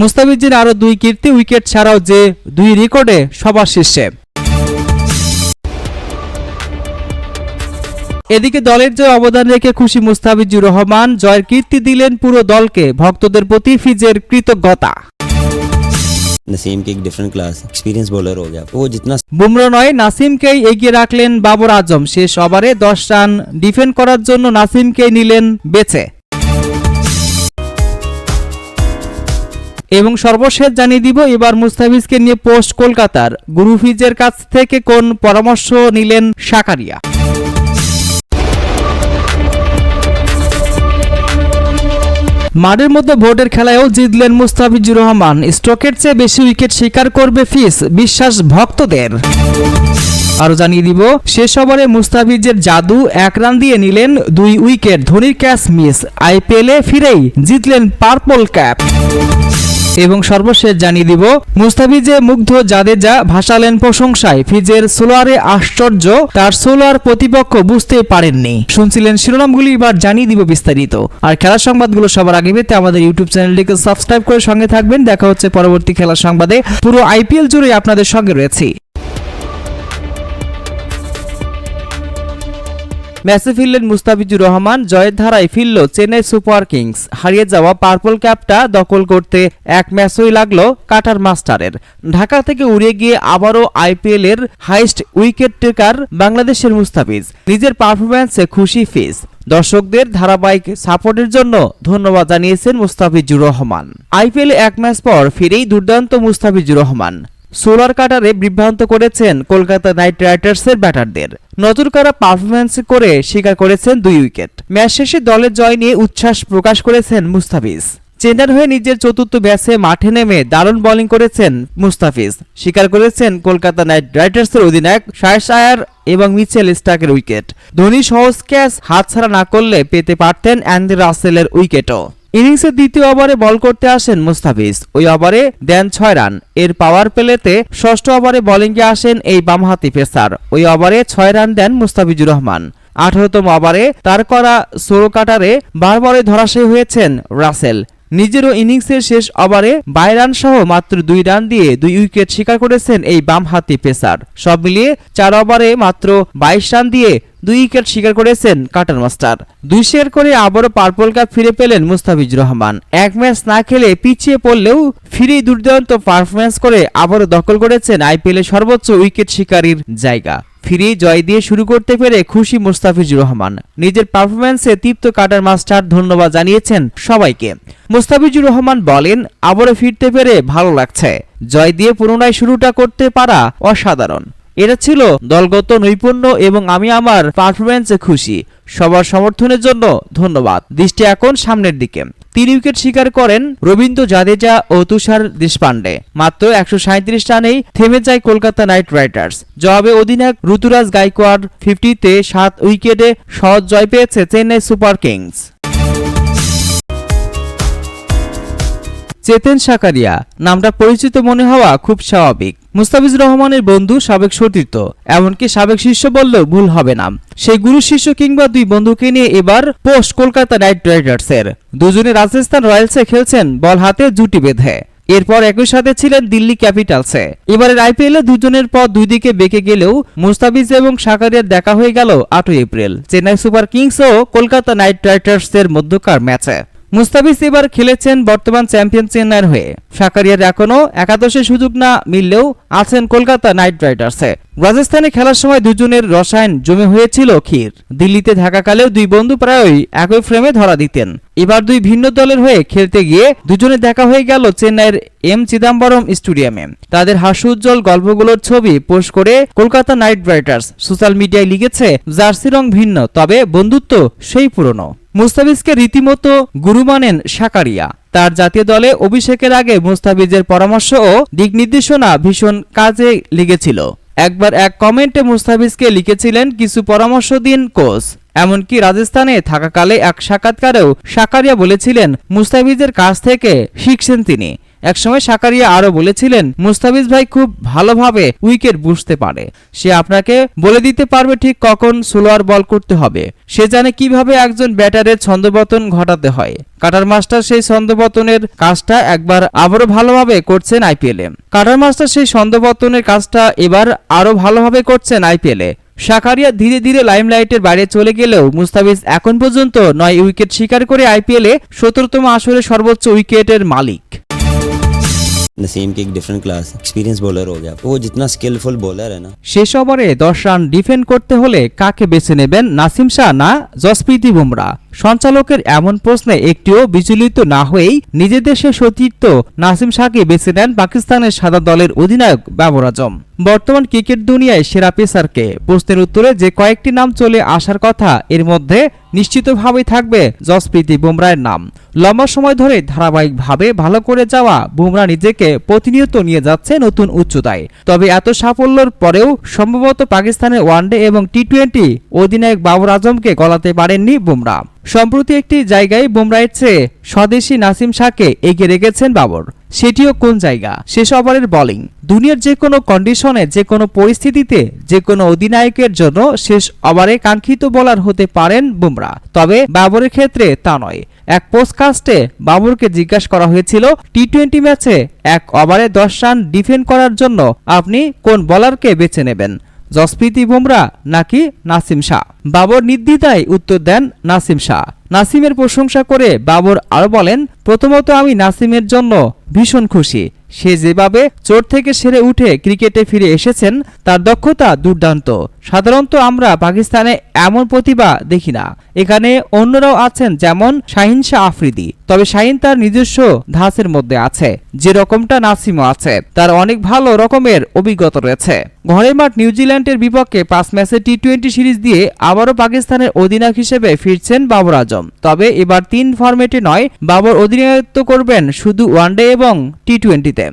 মুস্তাফিজির আরও দুই কীর্তি উইকেট ছাড়াও যে দুই রেকর্ডে সবার শীর্ষে। এদিকে দলের জয় অবদান রেখে খুশি মুস্তাফিজুর রহমান জয়ের কীর্তি দিলেন পুরো দলকে ভক্তদের প্রতি ফিজের কৃতজ্ঞতা। নয় এগিয়ে রাখলেন বাবর আজম। শেষ ওভারে 10 রান ডিফেন্ড করার জন্য নাসিমকে নিলেন বেছে। এবং সর্বশেষ জানিয়ে দিব, এবার মুস্তাফিজকে নিয়ে পোস্ট কলকাতার। গুরুফিজের কাছ থেকে কোন পরামর্শ নিলেন সাকারিয়া মাঠের মধ্যে ভোটের খেলায়ও জিতলেন মুস্তাফিজুর রহমান। স্ট্রোকের চেয়ে বেশি উইকেট শিকার করবে ফিস, বিশ্বাস ভক্তদের। আরও জানিয়ে দিব, শেষ ওভারে মুস্তাফিজের জাদু এক রান দিয়ে নিলেন দুই উইকেট ধোনির ক্যাচ মিস। আইপিএলে ফিরেই জিতলেন পার্পল ক্যাপ। এবং সর্বশেষ জানিয়ে দিব, মুস্তাফিজে মুগ্ধ জাদেজা ভাসালেন প্রশংসায়। ফিজের সোলোয়ারে আশ্চর্য, তার সোলোয়ার প্রতিপক্ষ বুঝতে পারেননি। শুনছিলেন শিরোনামগুলি, এবার জানিয়ে দিব বিস্তারিত। আর খেলার সংবাদগুলো সবার আগে পেতে আমাদের ইউটিউব চ্যানেলটিকে সাবস্ক্রাইব করে সঙ্গে থাকবেন। দেখা হচ্ছে পরবর্তী খেলার সংবাদে। পুরো আইপিএল জুড়ে আপনাদের সঙ্গে রয়েছি। ম্যাচে ফিরলেন মুস্তাফিজুর রহমান জয়ের ধারায় ফিরল চেন্নাই সুপার কিংস। হারিয়ে যাওয়া পার্পল ক্যাপটা দখল করতে এক ম্যাচই লাগল কাটার মাস্টারের। ঢাকা থেকে উড়ে গিয়ে আবারও আইপিএল এর হাইস্ট উইকেট টেকার বাংলাদেশের মুস্তাফিজ। নিজের পারফরম্যান্সে খুশি ফিজ। দর্শকদের ধারাবাহিক সাপোর্টের জন্য ধন্যবাদ জানিয়েছেন মুস্তাফিজুর রহমান। আইপিএল এক ম্যাচ পর ফিরেই দুর্দান্ত মুস্তাফিজুর রহমান। সোলার কাটারে বিভ্রান্ত করেছেন কলকাতা নাইট রাইডার্সের ব্যাটারদের। নজরকাড়া পারফরম্যান্স করে স্বীকার করেছেন দুই উইকেট। ম্যাচ শেষে দলের জয় নিয়ে উচ্ছ্বাস প্রকাশ করেছেন মুস্তাফিজ। চেন্নাইয়ের হয়ে নিজের চতুর্থ ব্যাচে মাঠে নেমে দারুণ বোলিং করেছেন মুস্তাফিজ। স্বীকার করেছেন কলকাতা নাইট রাইডার্সের অধিনায়ক শায়স আয়ার এবং মিচেল স্টাকের উইকেট। ধোনি সহজ ক্যাচ হাতছাড়া না করলে পেতে পারতেন অ্যান্ডি রাসেলের উইকেটও। ইনিংসের দ্বিতীয় ওভারে বল করতে আসেন মুস্তাফিজ। ওই ওভারে দেন ছয় রান। এর পাওয়ার প্লেতে ষষ্ঠ ওভারে বোলিংয়ে আসেন এই বামহাতি পেসার। ওই ওভারে ছয় রান দেন মুস্তাফিজুর রহমান। আঠারোতম ওভারে তার করা সোরো কাটারে বারবারে ধরাশায়ী হয়েছেন রাসেল। নিজেরও ইনিংসের শেষ ওভারে বাই রান সহ মাত্র দুই রান দিয়ে দুই উইকেট শিকার করেছেন এই বামহাতি পেসার। সব মিলিয়ে চার ওভারে মাত্র বাইশ রান দিয়ে দুই উইকেট শিকার করেছেন কাটার মাস্টার। দুই শেয়ার করে আবারও পার্পল কাপ ফিরে পেলেন মুস্তাফিজুর রহমান। এক ম্যাচ না খেলে পিছিয়ে পড়লেও ফিরেই দুর্দান্ত পারফরমেন্স করে আবারও দখল করেছেন আইপিএলের সর্বোচ্চ উইকেট শিকারীর জায়গা। ফিরে জয় দিয়ে শুরু করতে পেরে খুশি মুস্তাফিজুর রহমান। নিজের পারফরম্যান্সে তৃপ্ত কাটার মাস্টার ধন্যবাদ জানিয়েছেন সবাইকে। মোস্তাফিজুর রহমান বলেন, আবারও ফিরতে পেরে ভালো লাগছে। জয় দিয়ে পুনরায় শুরুটা করতে পারা অসাধারণ। এটা ছিল দলগত নৈপুণ্য এবং আমি আমার পারফরম্যান্সে খুশি। সবার সমর্থনের জন্য ধন্যবাদ। দৃষ্টি এখন সামনের দিকে। তিন উইকেট শিকার করেন রবীন্দ্র জাদেজা ও তুষার দেশপান্ডে। মাত্র একশো সাঁত্রিশ রানেই থেমে যায় কলকাতা নাইট রাইডার্স। জবাবে অধিনায়ক ঋতুরাজ গাইকোয়াড় ফিফটিতে সাত উইকেটে সহজ জয় পেয়েছে চেন্নাই সুপার কিংস। চেতেন সাকারিয়া, নামটা পরিচিত মনে হওয়া খুব স্বাভাবিক। মুস্তাফিজুর রহমানের বন্ধু সাবেক সতীর্থ। এমনকি সাবেক শিষ্য বললেও ভুল হবে না। সেই গুরু শিষ্য কিংবা দুই বন্ধুকে নিয়ে এবার পোস্ট কলকাতা নাইট রাইডার্সের। দুজনে রাজস্থান রয়্যালসে খেলছেন বল হাতে জুটি বেঁধে। এরপর একই সাথে ছিলেন দিল্লি ক্যাপিটালসে। এবারের আইপিএলে দুজনের পর দুই দিকে বেঁকে গেলেও মুস্তাফিজ এবং সাকারিয়ার দেখা হয়ে গেল আটই এপ্রিল। চেন্নাই সুপার কিংস ও কলকাতা নাইট রাইডার্সের মধ্যকার ম্যাচে। মুস্তাফিজ এবার খেলেছেন বর্তমান চ্যাম্পিয়ন চেন্নাইয়ের হয়ে। সাকারিয়ার এখনও একাদশে সুযোগ না মিললেও আছেন কলকাতা নাইট রাইডার্সে। রাজস্থানে খেলার সময় দুজনের রসায়ন জমে হয়েছিল ক্ষীর। দিল্লিতে থাকাকালেও দুই বন্ধু প্রায়ই একই ফ্রেমে ধরা দিতেন। এবার দুই ভিন্ন দলের হয়ে খেলতে গিয়ে দুজনে দেখা হয়ে গেল চেন্নাইয়ের এম চিদাম্বরম স্টেডিয়ামে। তাদের হাস্যোজ্জ্বল গল্পগুলোর ছবি পোস্ট করে কলকাতা নাইট রাইডার্স সোশ্যাল মিডিয়ায় লিখেছে, জার্সি রং ভিন্ন, তবে বন্ধুত্ব সেই পুরনো। মুস্তাফিজকে রীতিমতো গুরু মানেন সাকারিয়া তার জাতীয় দলে অভিষেকের আগে মুস্তাফিজের পরামর্শ ও দিক নির্দেশনা ভীষণ কাজে লেগেছিল। একবার এক কমেন্টে মুস্তাফিজকে লিখেছিলেন, কিছু পরামর্শ দিন, কোচ। এমনকি রাজস্থানে থাকাকালে এক সাক্ষাৎকারেও সাকারিয়া বলেছিলেন, মুস্তাফিজের কাছ থেকে শিখছেন তিনি। একসময় সাকারিয়া আরও বলেছিলেন, মুস্তাফিজ ভাই খুব ভালোভাবে উইকেট বুঝতে পারে। সে আপনাকে বলে দিতে পারবে ঠিক কখন স্লোয়ার বল করতে হবে। সে জানে কীভাবে একজন ব্যাটারের ছন্দপতন ঘটাতে হয়। কাটার মাস্টার সেই ছন্দপতনের কাজটা একবার আবারও ভালোভাবে করছেন আইপিএলে। কাটার মাস্টার সেই ছন্দপতনের কাজটা এবার আরও ভালোভাবে করছেন আইপিএলে। শাকারিয়া ধীরে ধীরে লাইমলাইটের বাইরে চলে গেলেও মুস্তাফিজ এখন পর্যন্ত নয় উইকেট শিকার করে আইপিএলে সতেরোতম আসরে সর্বোচ্চ উইকেটের মালিক। नसीम की एक डिफरेंट क्लास है एक्सपीरियंस बॉलर हो गया वो जितना स्किलफुल बॉलर है ना শেষ ওভারে দশ রান ডিফেন্ড করতে হলে কাকে বেছে নেবেন নাসিম শাহ না জসপ্রীতি বুমরা সঞ্চালকের এমন প্রশ্নে একটিও বিচলিত না হয়েই নিজের দেশের সতীর্থ নাসিম শাহকে বেছে নেন পাকিস্তানের সাদা দলের অধিনায়ক বাবর আজম। বর্তমান ক্রিকেট দুনিয়ায় সেরা পেসারকে প্রশ্নের উত্তরে যে কয়েকটি নাম চলে আসার কথা, এর মধ্যে নিশ্চিতভাবেই থাকবে জসপ্রীতি বুমরায়ের নাম। লম্বা সময় ধরে ধারাবাহিকভাবে ভালো করে যাওয়া বুমরা নিজেকে প্রতিনিয়ত নিয়ে যাচ্ছে নতুন উচ্চতায়। তবে এত সাফল্যের পরেও সম্ভবত পাকিস্তানের ওয়ানডে এবং টি টোয়েন্টি অধিনায়ক বাবর আজমকে গলাতে পারেননি বুমরা সম্প্রতি একটি জায়গায় বুমরায়ের চেয়ে স্বদেশি নাসিম শাহকে এগিয়ে রেখেছেন বাবর। সেটিও কোন জায়গা? শেষ ওভারের বোলিং দুনিয়ার যে কোনো কন্ডিশনে যে কোনো পরিস্থিতিতে, যে কোনো অধিনায়কের জন্য শেষ ওভারে কাঙ্ক্ষিত বোলার হতে পারেন বুমরা তবে বাবরের ক্ষেত্রে তা নয়। এক পোস্টকাস্টে বাবরকে জিজ্ঞাসা করা হয়েছিল টি টোয়েন্টি ম্যাচে এক ওভারে দশ রান ডিফেন্ড করার জন্য আপনি কোন বোলারকে বেছে নেবেন? জসপ্রীতি বুমরা নাকি নাসিম শাহ? বাবর নির্দ্বিধায় উত্তর দেন নাসিম শাহ। নাসিমের প্রশংসা করে বাবর আরও বলেন প্রথমত আমি নাসিমের জন্য ভীষণ খুশি। সে যেভাবে চোট থেকে সেরে উঠে ক্রিকেটে ফিরে এসেছেন, তার দক্ষতা দুর্দান্ত। সাধারণত আমরা পাকিস্তানে এমন প্রতিভা দেখি না। এখানে অন্যরাও আছেন যেমন শাহিন শাহ আফ্রিদি। তবে শাহিন তার নিজস্ব ধাঁচের মধ্যে আছে। যে রকমটা নাসিমও আছে, তার অনেক ভালো রকমের অভিজ্ঞতা রয়েছে। ঘরের মাঠ নিউজিল্যান্ডের বিপক্ষে পাঁচ ম্যাচে টি টোয়েন্টি সিরিজ দিয়ে আবারও পাকিস্তানের অধিনায়ক হিসেবে ফিরছেন বাবর আজম। তবে এবার তিন ফরম্যাটে নয়, বাবর অধিনায়ত্ব করবেন শুধু ওয়ানডে এবং টি টোয়েন্টিতে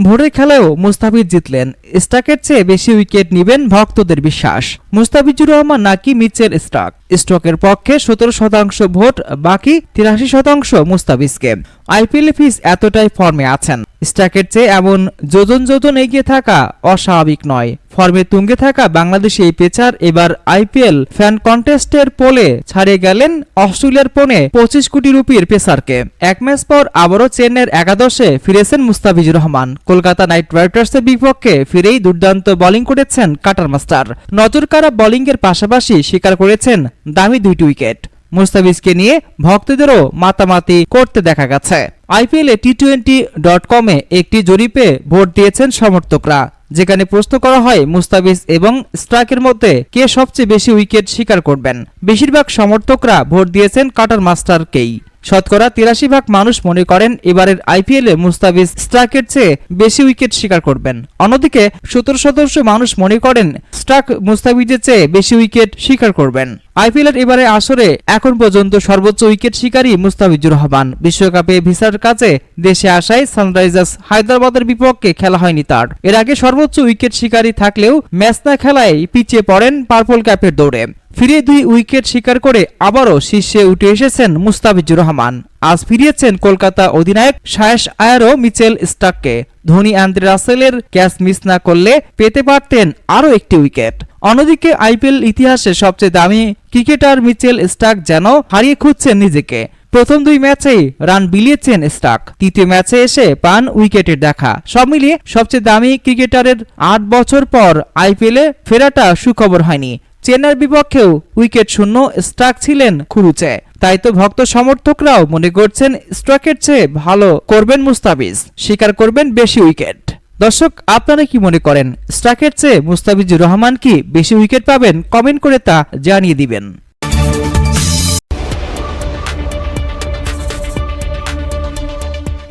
ভোরের খেলায়ও মুস্তাফিজ জিতলেন স্টাকের চেয়ে বেশি উইকেট নেবেন ভক্তদের বিশ্বাস। মুস্তাফিজুর রহমান নাকি মিচেল স্টাক স্টকের পক্ষে সতেরো শতাংশ ভোট, বাকি তিরাশি শতাংশ মুস্তাফিজকে। আইপিএল ফিস এতটাই ফর্মে আছেন। স্টাকের চেয়ে এমন যোজন যোজন এগিয়ে থাকা অস্বাভাবিক নয়। ফর্মে তুঙ্গে থাকা বাংলাদেশি এই পেচার এবার আইপিএল ফ্যান কন্টেস্টের পোলে ছাড়িয়ে গেলেন অস্ট্রেলিয়ার পনে পঁচিশ কোটি রুপির পেসারকে। এক ম্যাচ পর আবারও চেন্নাইয়ের একাদশে ফিরেছেন মুস্তাফিজুর রহমান। কলকাতা নাইট রাইডার্সের বিপক্ষে ফিরেই দুর্দান্ত বোলিং করেছেন কাটার মাস্টার। নজরকাড়া বোলিংয়ের পাশাপাশি স্বীকার করেছেন দামি দুইটি উইকেট মুস্তাফিজকে নিয়ে ভক্তদেরও মাতামাতি করতে দেখা গেছে। আইপিএলে টি টোয়েন্টি ডট কমে একটি জরিপে ভোট দিয়েছেন সমর্থকরা, যেখানে প্রশ্ন করা হয় মুস্তাফিজ এবং স্ট্রাকের মধ্যে কে সবচেয়ে বেশি উইকেট শিকার করবেন। বেশিরভাগ সমর্থকরা ভোট দিয়েছেন কাটার মাস্টারকেই। শতকরা তিরাশি ভাগ মানুষ মনে করেন এবারের আইপিএলে মুস্তাফিজ স্ট্রাকের চেয়ে বেশি উইকেট শিকার করবেন। অন্যদিকে সতেরো শতাংশ মানুষ মনে করেন স্ট্রাক মুস্তাফিজের চেয়ে বেশি উইকেট শিকার করবেন। আইপিএলের এবারে আসরে এখন পর্যন্ত সর্বোচ্চ উইকেট শিকারী মুস্তাফিজুর রহমান। বিশ্বকাপে ভিসার কাছে দেশে আসায় সানরাইজার্স হায়দ্রাবাদের বিপক্ষে খেলা হয়নি তার। এর আগে সর্বোচ্চ উইকেট শিকারী থাকলেও ম্যাচ না খেলায় পিছিয়ে পড়েন পার্পল ক্যাপের দৌড়ে। ফিরে দুই উইকেট শিকার করে আবারও শীর্ষে উঠে এসেছেন মুস্তাফিজুর রহমান। আজ ফিরিয়েছেন কলকাতা অধিনায়ক শায়েশ আয়ারও মিচেল স্টাককে। ধোনি আন্দ্রে রাসেলের ক্যাচ মিস না করলে পেতে পারতেন আরও একটি উইকেট। অন্যদিকে আইপিএল ইতিহাসে সবচেয়ে দামি ক্রিকেটার মিচেল স্টাক যেন হারিয়ে খুঁজছেন নিজেকে। প্রথম দুই ম্যাচেই রান বিলিয়েছেন স্টাক। তৃতীয় ম্যাচে এসে পান উইকেটের দেখা। সব মিলিয়ে সবচেয়ে দামি ক্রিকেটারের আট বছর পর আইপিএলে ফেরাটা সুখবর হয়নি। চেন্নাইয়ের বিপক্ষেও উইকেট শূন্য স্ট্রাক ছিলেন খুরুচে। তাই তো ভক্ত সমর্থকরাও মনে করছেন স্ট্রাকের চেয়ে ভালো করবেন মুস্তাফিজ, স্বীকার করবেন বেশি উইকেট। দর্শক, আপনারা কি মনে করেন স্ট্রাকের চেয়ে মুস্তাফিজুর রহমান কি বেশি উইকেট পাবেন? কমেন্ট করে তা জানিয়ে দিবেন।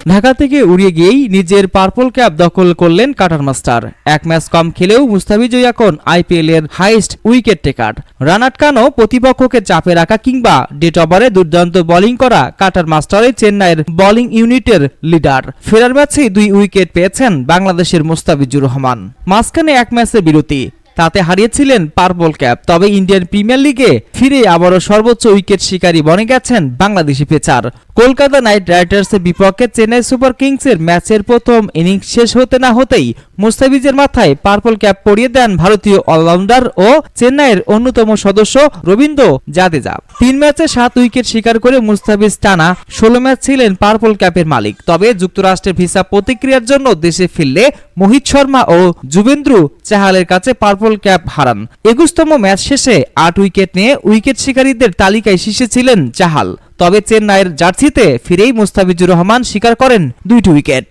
ঢাকা থেকে উড়িয়ে গিয়েই নিজের পার্পল ক্যাপ দখল করলেন কাটার মাস্টার এক ম্যাচ কম খেলেও মুস্তাফিজই এখন আইপিএল এর হাইস্ট উইকেট টেকার রান আটকানো প্রতিপক্ষকে চাপে রাখা কিংবা ডেট ওভারে দুর্দান্ত বোলিং করা কাটার মাস্টারে চেন্নাইয়ের বোলিং ইউনিটের লিডার ফেরার ম্যাচে দুই উইকেট পেয়েছেন বাংলাদেশের মুস্তাফিজুর রহমান। মাঝখানে এক ম্যাচে বিরতি। তাতে হারিয়েছিলেন পার্পল ক্যাপ তবে ইন্ডিয়ান প্রিমিয়ার লিগে ফিরে আবারও সর্বোচ্চ উইকেট শিকারী বনে গেছেন বাংলাদেশি পেচার কলকাতা নাইট রাইডার্সের বিপক্ষে চেন্নাই সুপার কিংসের ম্যাচের প্রথম ইনিংস শেষ হতে না হতেই মুস্তাফিজের মাথায় পার্পল ক্যাপ পরিয়ে দেন ভারতীয় অলরাউন্ডার ও চেন্নাইয়ের অন্যতম সদস্য রবীন্দ্র জাদেজা। তিন ম্যাচে সাত উইকেট শিকার করে মুস্তাফিজ টানা ষোলো ম্যাচ ছিলেন পার্পল ক্যাপের মালিক। তবে যুক্তরাষ্ট্রের ভিসা প্রতিক্রিয়ার জন্য দেশে ফিরলে মোহিত শর্মা ও যুবেন্দ্রু চাহালের কাছে পার্পল ক্যাপ হারান। একুশতম ম্যাচ শেষে আট উইকেট নিয়ে উইকেট শিকারীদের তালিকায় শীর্ষে ছিলেন চাহাল তবে চেন্নাইয়ের জার্সিতে ফিরেই মুস্তাফিজুর রহমান স্বীকার করেন দুইটি উইকেট।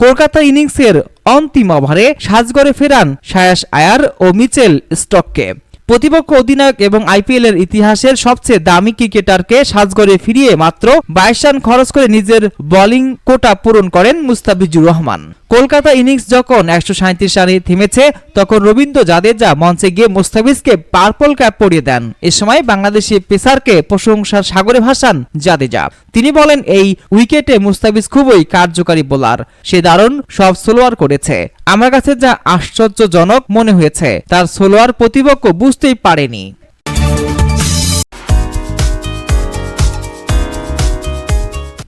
কলকাতা ইনিংসের অন্তিম ওভারে সাজগড়ে ফেরান সায়াস আয়ার ও মিচেল স্টককে। প্রতিপক্ষ অধিনায়ক এবং আইপিএল এর ইতিহাসের সবচেয়ে দামি ক্রিকেটারকে সাজগড়ে ফিরিয়ে মাত্র বাইশ রান খরচ করে নিজের বোলিং কোটা পূরণ করেন মুস্তাফিজুর রহমান। কলকাতা ইনিংস যখন একশো সাঁত্রিশ রানে থেমেছে, তখন রবীন্দ্র জাদেজা মঞ্চে গিয়ে মুস্তাফিজকে পার্পল ক্যাপ পরিয়ে দেন। এ সময় বাংলাদেশি পেসারকে প্রশংসার সাগরে ভাসান জাদেজা। তিনি বলেন, এই উইকেটে মুস্তাফিজ খুবই কার্যকারী বোলার। সে দারুণ সব সোলোয়ার করেছে। আমার কাছে যা আশ্চর্যজনক মনে হয়েছে, তার সোলোয়ার প্রতিপক্ষ বুঝতেই পারেনি।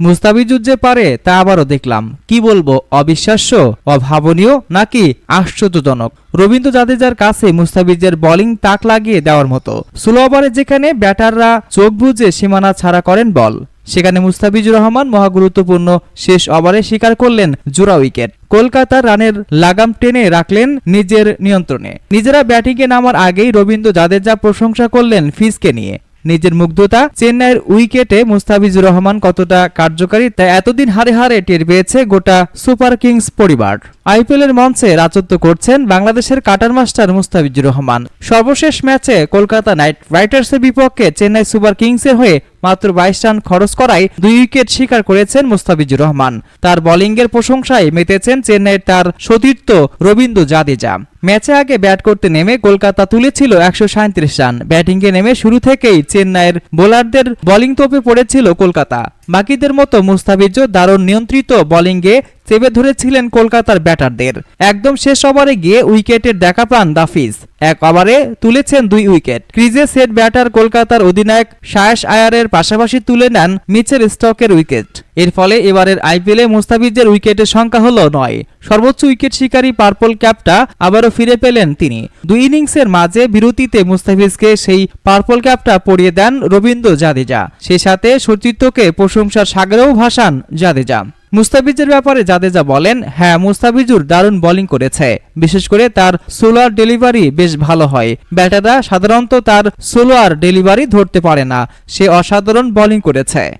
মুস্তাফিজুর পারে তা আবারও দেখলাম। কি বলব, অবিশ্বাস্য, অভাবনীয় নাকি আশ্চর্যজনক? রবীন্দ্র জাদেজার কাছে মুস্তাফিজের বোলিং তাক লাগিয়ে দেওয়ার মতো। স্লো ওভারে যেখানে ব্যাটাররা চোখ বুজে সীমানা ছাড়া করেন বল, সেখানে মুস্তাফিজুর রহমান মহাগুরুত্বপূর্ণ শেষ ওভারে স্বীকার করলেন জোড়া উইকেট কলকাতার রানের লাগাম টেনে রাখলেন নিজের নিয়ন্ত্রণে। নিজেরা ব্যাটিংয়ে নামার আগেই রবীন্দ্র জাদেজা প্রশংসা করলেন ফিজকে নিয়ে। নিজের মুগ্ধতা, চেন্নাইয়ের উইকেটে মুস্তাফিজুর রহমান কতটা কার্যকারী তা এতদিন হারে হারে টের পেয়েছে গোটা সুপার কিংস পরিবার। আইপিএল এর মঞ্চে রাজত্ব করছেন বাংলাদেশের কাটার মাস্টার মুস্তাফিজুর রহমান। সর্বশেষ ম্যাচে কলকাতা নাইট রাইডার্সের বিপক্ষে চেন্নাই সুপার কিংসের হয়ে মাত্র বাইশ রান খরচ করায় দুই উইকেট শিকার করেছেন মুস্তাফিজুর রহমান। তার বোলিংয়ের প্রশংসায় মেতেছেন চেন্নাইয়ের তার সতীর্থ রবীন্দ্র জাদেজা। ম্যাচে আগে ব্যাট করতে নেমে কলকাতা তুলেছিল একশো সাঁত্রিশ রান। ব্যাটিংয়ে নেমে শুরু থেকেই চেন্নাইয়ের বোলারদের বোলিং তোপে পড়েছিল কলকাতা। বাকিদের মতো মুস্তাফিজও দারুণ নিয়ন্ত্রিত বোলিংয়ে চেপে ধরেছিলেন কলকাতার ব্যাটারদের। একদম শেষ ওভারে গিয়ে উইকেটের দেখা পান দাফিজ। এক ওভারে তুলেছেন দুই উইকেট। ক্রিজে সেট ব্যাটার কলকাতার অধিনায়ক শায়াস আয়ারের পাশাপাশি তুলে নেন মিচেল স্টকের উইকেট। এর ফলে এবারের আইপিএলে মুস্তাফিজের উইকেটের সংখ্যা হল নয়। সর্বোচ্চ উইকেট শিকারী পার্পল ক্যাপটা আবারও ফিরে পেলেন তিনি। দুই ইনিংসের মাঝে বিরতিতে মুস্তাফিজকে সেই পার্পল ক্যাপটা পরিয়ে দেন রবীন্দ্র জাদেজা। সে সাথে সতীর্থকে প্রশংসার সাগরেও ভাসান জাদেজা। মুস্তাফিজের ব্যাপারে জাদেজা বলেন হ্যাঁ মুস্তাফিজুর দারুণ বোলিং করেছে। বিশেষ করে তার সোলোয়ার ডেলিভারি বেশ ভালো হয়। ব্যাটাররা সাধারণত তার সোলোয়ার ডেলিভারি ধরতে পারে না। সে অসাধারণ বোলিং করেছে।